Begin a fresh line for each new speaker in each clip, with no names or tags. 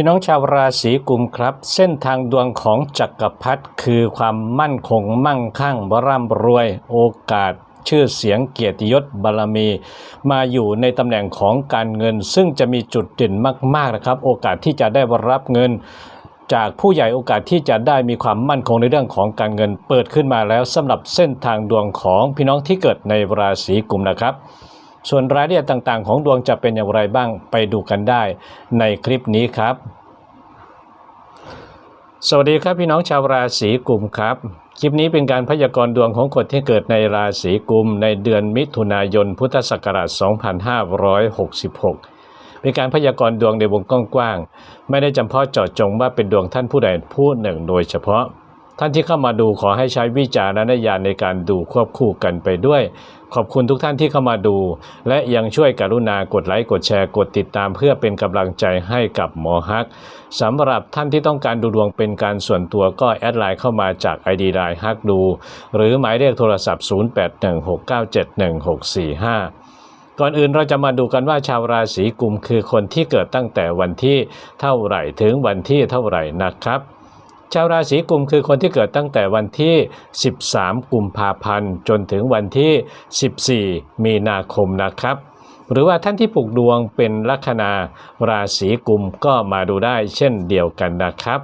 พี่น้องชาวราศีกุมครับ เส้นทางดวงของจักรพรรดิคือความมั่นคงมั่งคั่งบร่ำรวยโอกาส ชื่อเสียงเกียรติยศบารมี มาอยู่ในตำแหน่งของการเงิน ซึ่งจะมีจุดเด่นมากๆนะครับ โอกาสที่จะได้รับเงิน จากผู้ใหญ่โอกาสที่จะได้มีความมั่นคงในเรื่องของการเงิน เปิดขึ้นมาแล้วสำหรับเส้นทางดวงของพี่น้องที่เกิดในราศีกุมนะครับ ส่วนรายละเอียดต่างๆ ของดวงจะเป็นอย่างไรบ้างไปดูกันได้ในคลิปนี้ครับ สวัสดีครับพี่น้องชาวราศีกุมครับ คลิปนี้เป็นการพยากรณ์ดวงของคนที่เกิดในราศีกุม ในเดือนมิถุนายนพุทธศักราช 2566เป็นการพยากรณ์ดวงในวงกว้างๆ ไม่ได้จำเพาะเจาะจงว่าเป็นดวงท่านผู้ใดผู้หนึ่งโดยเฉพาะ ท่านที่เข้ามาดูขอให้ใช้วิจารณญาณในการดูควบคู่กันไปด้วย ขอบคุณทุกท่านที่เข้ามาดู และยังช่วยกรุณากดไลค์กดแชร์กดติดตามเพื่อเป็นกำลังใจให้กับหมอฮักสำหรับท่านที่ต้องการดูดวงเป็นการส่วนตัวก็แอดไลน์เข้ามาจาก ID ไลน์ฮักดู หรือหมายเลขโทรศัพท์ 0816971645ก่อนอื่นเราจะมาดูกันว่าชาวราศีกุมคือคนที่เกิดตั้งแต่วันที่เท่าไหร่ถึงวันที่เท่าไหร่นะครับ ชาวราศีกุมคือคนที่เกิดตั้งแต่วันที่ 13 กุมภาพันธ์ จนถึงวันที่ 14 มีนาคมนะครับ หรือว่าท่านที่ปลูกดวงเป็นลัคนาราศีกุมก็มาดูได้เช่นเดียวกันนะครับ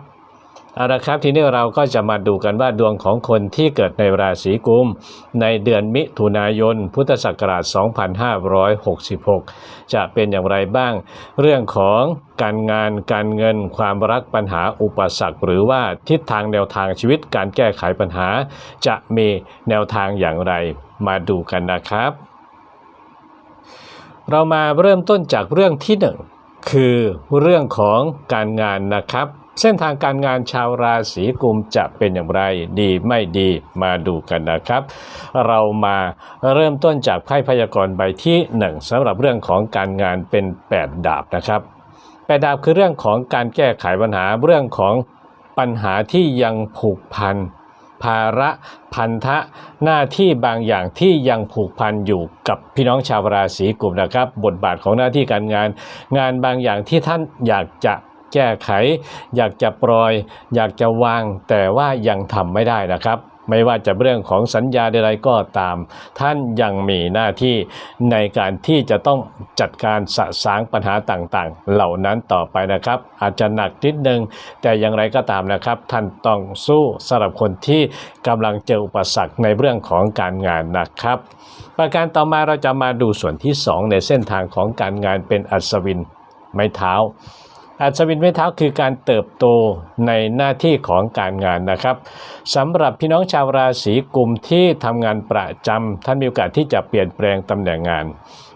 เอาละครับทีนี้เราก็จะมาดูกันว่าดวงของคนที่เกิดในราศีกุม ในเดือนมิถุนายน พุทธศักราช 2566 จะเป็นอย่างไรบ้าง เรื่องของการงานการเงินความรักปัญหาอุปสรรค หรือว่าทิศทางแนวทางชีวิตการแก้ไขปัญหา จะมีแนวทางอย่างไรมาดูกันนะครับ เรามาเริ่มต้นจากเรื่องที่หนึ่งคือเรื่องของการงานนะครับ เส้นทางการงานชาวราศีกุมจะเป็นอย่างไรดีไม่ดีมาดูกันนะครับ เรามาเริ่มต้นจากไพ่พยากรณ์ใบที่หนึ่งสำหรับเรื่องของการงานเป็น 8 ดาบนะครับแปดดาบคือเรื่องของการแก้ไขปัญหาเรื่องของปัญหาที่ยังผูกพันภาระพันธะหน้าที่บางอย่างที่ยังผูกพันอยู่กับพี่น้องชาวราศีกุมนะครับ บทบาทของหน้าที่การงาน งานบางอย่างที่ท่านอยากจะ แก้ไข อยากจะปล่อย อยากจะวาง แต่ว่ายังทำไม่ได้นะครับไม่ว่าจะเรื่องของสัญญาใดๆก็ตาม ท่านยังมีหน้าที่ในการที่จะต้องจัดการสะสางปัญหาต่างๆ เหล่านั้นต่อไปนะครับ อาจจะหนักนิดนึง แต่อย่างไรก็ตามนะครับ ท่านต้องสู้สำหรับคนที่กำลังเจออุปสรรคในเรื่องของการงานนะครับ ประการต่อมาเราจะมาดูส่วนที่ 2 ในเส้นทางของการงานเป็นอัศวินไม้เท้า อัศวินไม้เท้าคือการเติบโตในหน้าที่ของการงานนะครับสำหรับพี่น้องชาวราศีกุมที่ทำงานประจำท่านมีโอกาสที่จะเปลี่ยนแปลงตำแหน่งงาน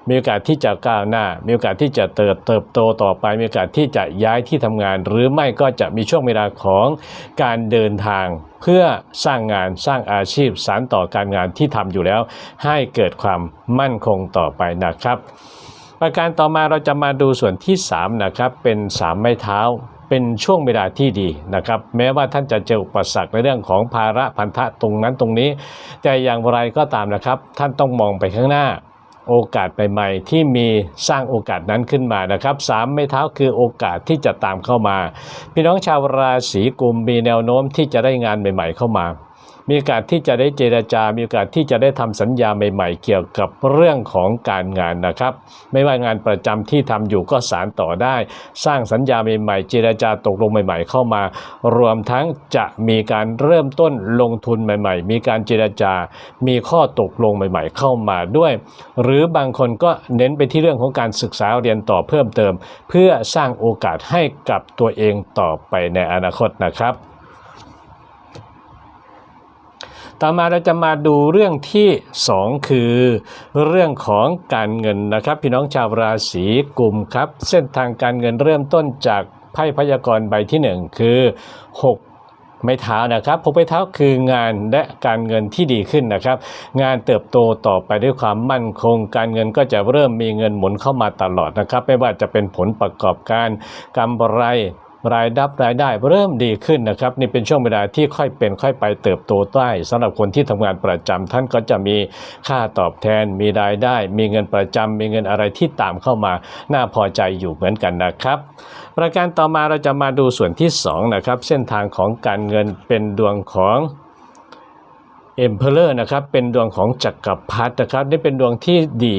มีโอกาสที่จะก้าวหน้า มีโอกาสที่จะเติบเติบโตต่อไป มีโอกาสที่จะย้ายที่ทำงาน หรือไม่ก็จะมีช่วงเวลาของการเดินทาง เพื่อสร้างงานสร้างอาชีพสานต่อการงานที่ทำอยู่แล้ว ให้เกิดความมั่นคงต่อไปนะครับ ประการต่อมาเราจะมาดูส่วนที่3นะครับเป็น 3 ไม้เท้า เป็นช่วงเวลาที่ดีนะครับ แม้ว่าท่านจะเจออุปสรรคในเรื่องของภาระพันธะตรงนั้นตรงนี้ แต่อย่างไรก็ตามนะครับ ท่านต้องมองไปข้างหน้าโอกาสใหม่ๆที่มีสร้างโอกาสนั้นขึ้นมานะครับสามไม้เท้าคือโอกาสที่จะตามเข้ามา พี่น้องชาวราศีกุมมีแนวโน้มที่จะได้งานใหม่ ๆ เข้ามา มีโอกาสที่จะได้เจรจา มีโอกาสที่จะได้ทำสัญญาใหม่ ๆ เกี่ยวกับเรื่องของการงานนะครับ ไม่ว่างานประจำที่ทำอยู่ก็สารต่อได้ สร้างสัญญาใหม่ๆ เจรจาตกลงใหม่ ๆ เข้ามา รวมทั้งจะมีการเริ่มต้นลงทุนใหม่ๆ มีการเจรจา มีข้อตกลงใหม่ๆ เข้ามาด้วย หรือบางคนก็เน้นไปที่เรื่องของการศึกษาเรียนต่อเพิ่มเติม เพื่อสร้างโอกาสให้กับตัวเองต่อไปในอนาคตนะครับ ต่อมาเราจะมาดูเรื่องที่ 2 คือเรื่องของการเงินนะครับ พี่น้องชาวราศีกุมครับ เส้นทางการเงินเริ่มต้นจากไพ่พยากรณ์ใบที่ 1 คือ 6ไม้เท้านะครับหกไม้เท้าคืองานและการเงินที่ดีขึ้นนะครับ งานเติบโตต่อไปด้วยความมั่นคง การเงินก็จะเริ่มมีเงินหมุนเข้ามาตลอดนะครับ ไม่ว่าจะเป็นผลประกอบการกำไร รายดับรายได้เริ่มดีขึ้นนะครับนี่เป็นช่วงเวลาที่ค่อยเป็นค่อยไปเติบโตได้สำหรับคนที่ทำงานประจำท่านก็จะมีค่าตอบแทน มีรายได้ มีเงินประจำมีเงินอะไรที่ตามเข้ามาน่าพอใจอยู่เหมือนกันนะครับประการต่อมาเราจะมาดูส่วนที่สองนะครับเส้นทางของการเงินเป็นดวงของ เอ็มเพลเลอร์นะครับเป็นดวงของจักรพรรดินะครับนี่เป็นดวงที่ดี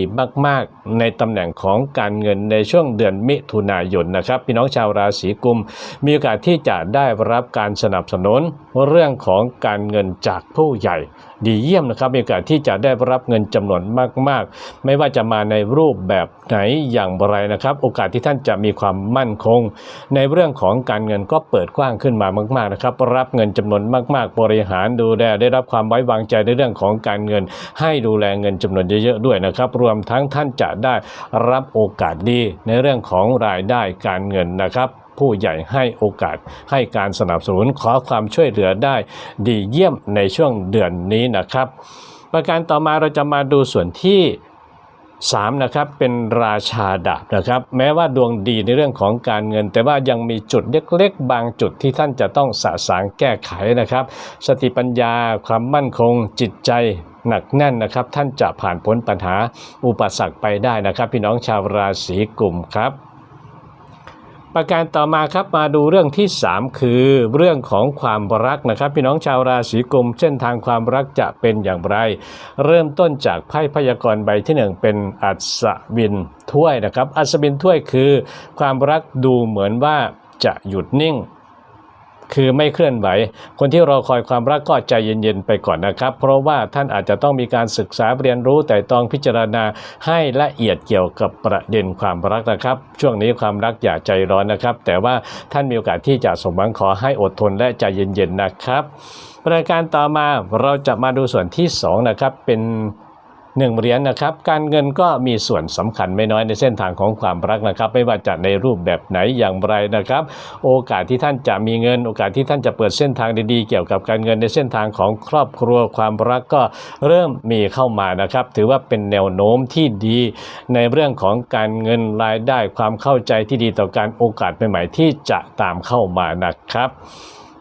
มากๆ ในตำแหน่งของการเงินในช่วงเดือนมิถุนายนนะครับ พี่น้องชาวราศีกุม มีโอกาสที่จะได้รับการสนับสนุนเรื่องของการเงินจากผู้ใหญ่ดีเยี่ยมนะครับมีโอกาสที่จะได้รับเงินจำนวนมาก ๆ ไม่ว่าจะมาในรูปแบบไหนอย่างไรนะครับ โอกาสที่ท่านจะมีความมั่นคง ในเรื่องของการเงินก็เปิดกว้างขึ้นมามาก ๆนะครับ รับเงินจำนวนมาก ๆ บริหารดูแลได้รับความไว้วางใจในเรื่องของการเงิน ให้ดูแลเงินจำนวนเยอะๆด้วยนะครับ รวมทั้งท่านจะได้รับโอกาสดีในเรื่องของรายได้การเงินนะครับผู้ใหญ่ให้โอกาสให้การสนับสนุนขอความช่วยเหลือได้ดีเยี่ยมในช่วงเดือนนี้นะครับ ประการต่อมาเราจะมาดูส่วนที่ 3นะครับเป็นราชาดาบนะครับแม้ว่าดวงดีในเรื่องของการเงิน แต่ว่ายังมีจุดเล็กๆ บางจุดที่ท่านจะต้องสะสางแก้ไขนะครับ สติปัญญาความมั่นคงจิตใจหนักแน่นนะครับ ท่านจะผ่านพ้นปัญหาอุปสรรคไปได้นะครับ พี่น้องชาวราศีกลุ่มครับ ประการต่อมาครับมาดูเรื่องที่ 3 คือเรื่องของความรักนะครับ พี่น้องชาวราศีกุมเส้นทางความรักจะเป็นอย่างไร เริ่มต้นจากไพ่พยากรณ์ใบที่ 1 เป็นอัศวินถ้วยนะครับ อัศวินถ้วยคือ ความรักดูเหมือนว่าจะหยุดนิ่ง คือไม่เคลื่อนไหว คนที่รอคอยความรักก็ใจเย็นๆไปก่อนนะครับ เพราะว่าท่านอาจจะต้องมีการศึกษาเรียนรู้แต่ต้องพิจารณาให้ละเอียดเกี่ยวกับประเด็นความรักนะครับ ช่วงนี้ความรักอย่าใจร้อนนะครับ แต่ว่าท่านมีโอกาสที่จะสมหวังขอให้อดทนและใจเย็นๆนะครับ ประการต่อมาเราจะมาดูส่วนที่สองนะครับเป็น หนึ่งเหรียญนะครับการเงินก็มีส่วนสำคัญไม่น้อยในเส้นทางของความรักนะครับ ไม่ว่าจะในรูปแบบไหนอย่างไรนะครับ โอกาสที่ท่านจะมีเงิน โอกาสที่ท่านจะเปิดเส้นทางดีๆ เกี่ยวกับการเงินในเส้นทางของครอบครัวความรักก็เริ่มมีเข้ามานะครับ ถือว่าเป็นแนวโน้มที่ดีในเรื่องของการเงินรายได้ความเข้าใจที่ดีต่อการโอกาสใหม่ๆที่จะตามเข้ามานะครับ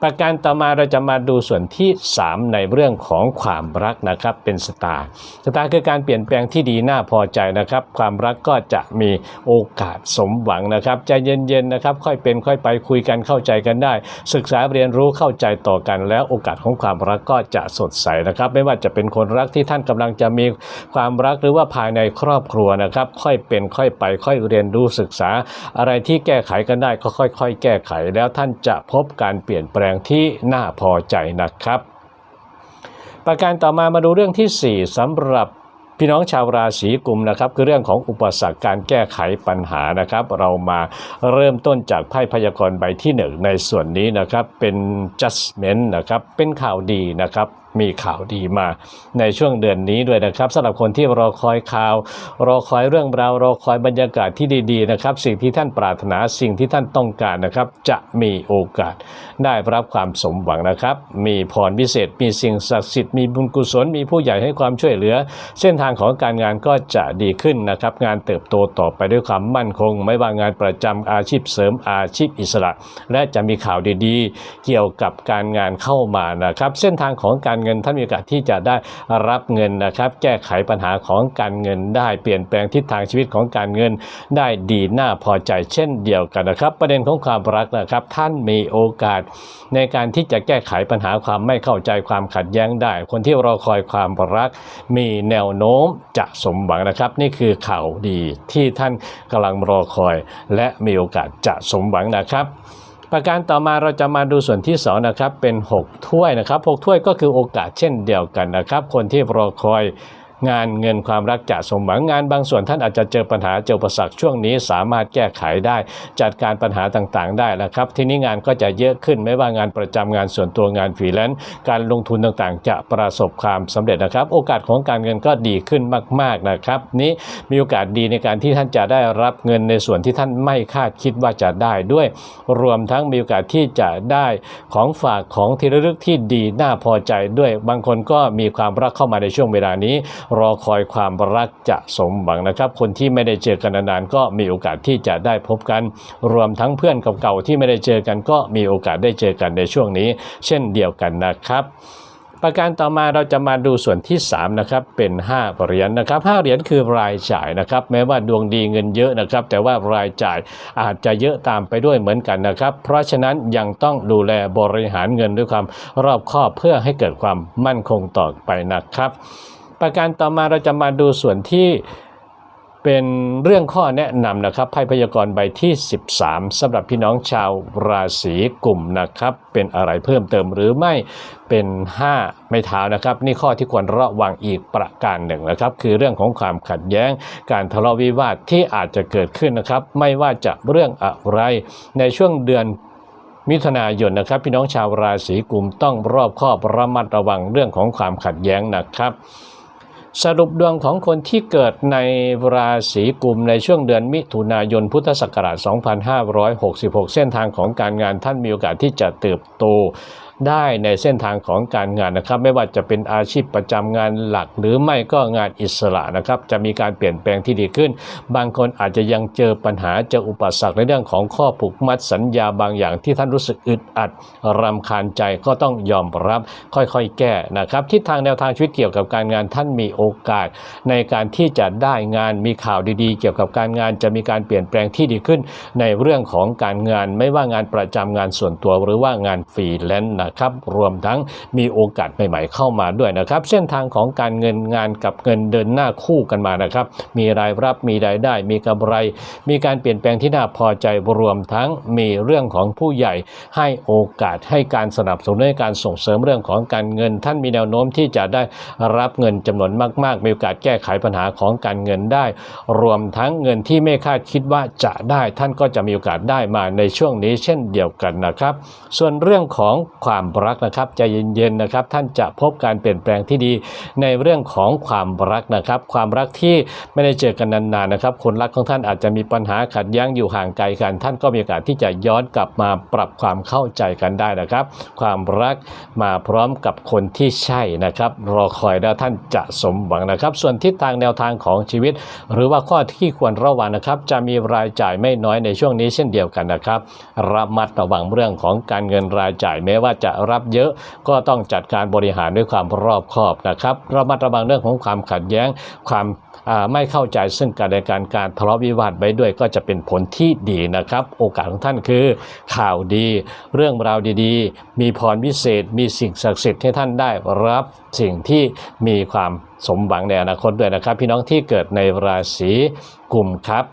ประการต่อมาเราจะมาดูส่วนที่ 3 ในเรื่องของความรักนะครับเป็นสตาร์สตาร์คือการเปลี่ยนแปลงที่ดีน่าพอใจนะครับ ความรักก็จะมีโอกาสสมหวังนะครับใจเย็นๆนะครับ ค่อยเป็นค่อยไปคุยกันเข้าใจกันได้ ศึกษาเรียนรู้เข้าใจต่อกัน แล้วโอกาสของความรักก็จะสดใสนะครับ ไม่ว่าจะเป็นคนรักที่ท่านกำลังจะมีความรักหรือว่าภายในครอบครัวนะครับ ค่อยเป็นค่อยไป ค่อยเรียนรู้ศึกษา อะไรที่แก้ไขกันได้ก็ค่อย ๆ แก้ไข แล้วท่านจะพบการเปลี่ยนแปลงงที่น่าพอใจนะครับ ประการต่อมามาดูเรื่องที่ 4สำหรับพี่น้องชาวราศีกุมนะครับคือเรื่องของอุปสรรคการแก้ไขปัญหานะครับ เรามาเริ่มต้นจากไพ่พยากรณ์ใบที่หนึ่งในส่วนนี้นะครับเป็น judgment นะครับเป็นข่าวดีนะครับ มีข่าวดีมาในช่วงเดือนนี้ด้วยนะครับสำหรับคนที่รอคอยข่าว รอคอยเรื่องราวรอคอยบรรยากาศที่ดีๆนะครับ สิ่งที่ท่านปรารถนาสิ่งที่ท่านต้องการนะครับ จะมีโอกาสได้รับความสมหวังนะครับ มีพรพิเศษ มีสิ่งศักดิ์สิทธิ์มีบุญกุศลมีผู้ใหญ่ให้ความช่วยเหลือ เส้นทางของการงานก็จะดีขึ้นนะครับ งานเติบโตต่อไปด้วยความมั่นคง ไม่ว่างานประจำอาชีพเสริมอาชีพอิสระ และจะมีข่าวดีๆ เกี่ยวกับการงานเข้ามานะครับ เส้นทางของการเงินท่านมีโอกาสที่จะได้รับเงินนะครับ แก้ไขปัญหาของการเงินได้เปลี่ยนแปลงทิศทางชีวิตของการเงินได้ดีน่าพอใจเช่นเดียวกันนะครับ ประเด็นของความรักนะครับ ท่านมีโอกาสในการที่จะแก้ไขปัญหาความไม่เข้าใจความขัดแย้งได้ คนที่รอคอยความรักมีแนวโน้มจะสมหวังนะครับ นี่คือข่าวดีที่ท่านกำลังรอคอย และมีโอกาสจะสมหวังนะครับ ประการต่อมาเราจะมาดูส่วนที่2นะครับเป็น 6 ถ้วยนะครับ 6 ถ้วยก็คือโอกาสเช่นเดียวกันนะครับ คนที่รอคอย งานเงินความรักจะสมหวังงานบางส่วนท่านอาจจะเจอปัญหาเจออุปสรรคช่วงนี้สามารถแก้ไขได้ จัดการปัญหาต่างๆ ได้นะครับ ทีนี้งานก็จะเยอะขึ้นไม่ว่างานประจำงานส่วนตัวงานฟรีแลนซ์การลงทุนต่างๆ จะประสบความสำเร็จนะครับ โอกาสของการเงินก็ดีขึ้นมาก ๆนะครับ นี้มีโอกาสดีในการที่ท่านจะได้รับเงินในส่วนที่ท่านไม่คาดคิดว่าจะได้ด้วย รวมทั้งมีโอกาสที่จะได้ของฝากของที่ระลึกที่ดีน่าพอใจด้วย บางคนก็มีความรักเข้ามาในช่วงเวลานี้รอคอยความรักจะสมหวังนะครับ คนที่ไม่ได้เจอกันนานๆก็มีโอกาสที่จะได้พบกัน รวมทั้งเพื่อนเก่าๆที่ไม่ได้เจอกันก็มีโอกาสได้เจอกันในช่วงนี้ เช่นเดียวกันนะครับประการต่อมาเราจะมาดูส่วนที่3นะครับเป็น5เหรียญนะครับ5เหรียญคือรายจ่ายนะครับแม้ว่าดวงดีเงินเยอะนะครับ แต่ว่ารายจ่ายอาจจะเยอะตามไปด้วยเหมือนกันนะครับ เพราะฉะนั้นยังต้องดูแลบริหารเงินด้วยความรอบคอบเพื่อให้เกิดความมั่นคงต่อไปนะครับ ประการต่อมาเราจะมาดูส่วนที่เป็นเรื่องข้อแนะนำนะครับไพ่พยากรณ์ใบที่ 13สำหรับพี่น้องชาวราศีกลุ่มนะครับ เป็นอะไรเพิ่มเติมหรือไม่เป็น 5 ไม่เท้านะครับ นี่ข้อที่ควรระวังอีกประการหนึ่งนะครับ คือเรื่องของความขัดแย้ง การทะเลาะวิวาทที่อาจจะเกิดขึ้นนะครับ ไม่ว่าจะเรื่องอะไรในช่วงเดือนมิถุนายนนะครับ พี่น้องชาวราศีกุมต้องรอบคอบระมัดระวังเรื่องของความขัดแย้งนะครับ สรุปดวงของคนที่เกิดในราศีกุมในช่วงเดือนมิถุนายนพุทธศักราช 2566 เส้นทางของการงานท่านมีโอกาสที่จะเติบโต ได้ในเส้นทางของการงานนะครับ ไม่ว่าจะเป็นอาชีพประจำงานหลัก หรือไม่ก็งานอิสระนะครับ จะมีการเปลี่ยนแปลงที่ดีขึ้น บางคนอาจจะยังเจอปัญหาเจออุปสรรคในเรื่องของข้อผูกมัดสัญญาบางอย่างที่ท่านรู้สึกอึดอัดรำคาญใจก็ต้องยอมรับค่อยๆ แก้นะครับทิศทางแนวทางชีวิตเกี่ยวกับการงานท่านมีโอกาส ในการที่จะได้งานมีข่าวดีๆ เกี่ยวกับการงานจะมีการเปลี่ยนแปลงที่ดีขึ้น ในเรื่องของการงานไม่ว่างานประจำงานส่วนตัวหรือว่างานฟรีแลนซ์นะครับรวมทั้งมีโอกาสใหม่ๆเข้ามาด้วยนะครับ เส้นทางของการเงินงานกับเงินเดินหน้าคู่กันมานะครับ มีรายรับมีรายได้ มีกำไร มีการเปลี่ยนแปลงที่น่าพอใจรวมทั้งมีเรื่องของผู้ใหญ่ให้โอกาสให้การสนับสนุนในการส่งเสริมเรื่องของการเงิน ท่านมีแนวโน้มที่จะได้รับเงินจำนวนมาก ๆ มีโอกาสแก้ไขปัญหาของการเงินได้ รวมทั้งเงินที่ไม่คาดคิดว่าจะได้ท่านก็จะมีโอกาสได้มาในช่วงนี้เช่นเดียวกันนะครับ ส่วนเรื่องของความความรักนะครับใจเย็นๆนะครับ ท่านจะพบการเปลี่ยนแปลงที่ดีในเรื่องของความรักนะครับ ความรักที่ไม่ได้เจอกันนานๆนะครับ คนรักของท่านอาจจะมีปัญหาขัดแย้งอยู่ห่างไกลกัน ท่านก็มีโอกาสที่จะย้อนกลับมาปรับความเข้าใจกันได้นะครับ ความรักมาพร้อมกับคนที่ใช่นะครับ รอคอยแล้วท่านจะสมหวังนะครับ ส่วนทิศทางแนวทางของชีวิต หรือว่าข้อที่ควรระวังนะครับ จะมีรายจ่ายไม่น้อยในช่วงนี้เช่นเดียวกันนะครับระมัดระวังเรื่องของการเงินรายจ่ายแม้ว่าจะรับเยอะก็ต้องจัดการบริหารด้วยความรอบคอบนะครับระมัดระวังเรื่องของความขัดแย้งความไม่เข้าใจซึ่งกันและกันการทะเลาะวิวาทไปด้วยก็จะเป็นผลที่ดีนะครับ โอกาสของท่านคือ ข่าวดี เรื่องราวดีๆ มีพรวิเศษ มีสิ่งศักดิ์สิทธิ์ให้ท่านได้รับสิ่งที่มีความสมหวังในอนาคตด้วยนะครับ พี่น้องที่เกิดในราศีกลุ่มครับ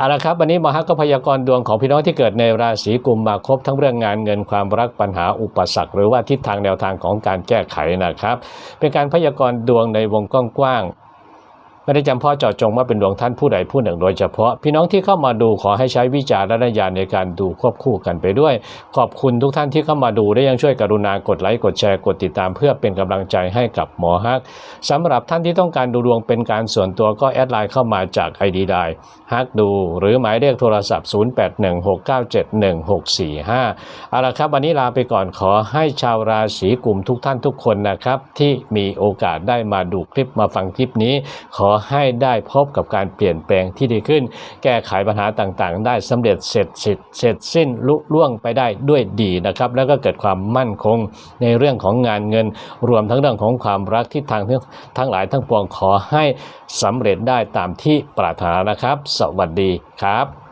เอาละครับวันนี้มาฮักก็พยากรณ์ดวงของพี่น้องที่เกิดในราศีกุมมาครบทั้งเรื่องงานเงินความรักปัญหาอุปสรรค หรือว่าทิศทางแนวทางของการแก้ไขนะครับ เป็นการพยากรณ์ดวงในวงกว้าง ไม่ได้จำเพาะเจาะจงว่าเป็นดวงท่านผู้ใดผู้หนึ่งโดยเฉพาะ พี่น้องที่เข้ามาดูขอให้ใช้วิจารณญาณในการดูควบคู่กันไปด้วย ขอบคุณทุกท่านที่เข้ามาดูและยังช่วยกรุณากดไลค์กดแชร์กดติดตาม เพื่อเป็นกำลังใจให้กับหมอฮักสำหรับท่านที่ต้องการดูดวงเป็นการส่วนตัวก็แอดไลน์เข้ามาจาก ID ไดฮักดู หรือหมายเลขโทรศัพท์ 0816971645เอาละครับ วันนี้ลาไปก่อนขอให้ชาวราศีกลุ่มทุกท่านทุกคนนะครับ ที่มีโอกาสได้มาดูคลิปมาฟังคลิปนี้ขอให้ได้พบกับการเปลี่ยนแปลงที่ดีขึ้น แก้ไขปัญหาต่างๆ ได้สำเร็จเสร็จสิเสร็จสิ้นลุล่วงไปได้ด้วยดีนะครับ แล้วก็เกิดความมั่นคงในเรื่องของงานเงิน รวมทั้งเรื่องของความรักที่ทางทั้งทงหลายทั้งปวงขอให้สำเร็จได้ตามที่ปรารถนานะครับ สวัสดีครับ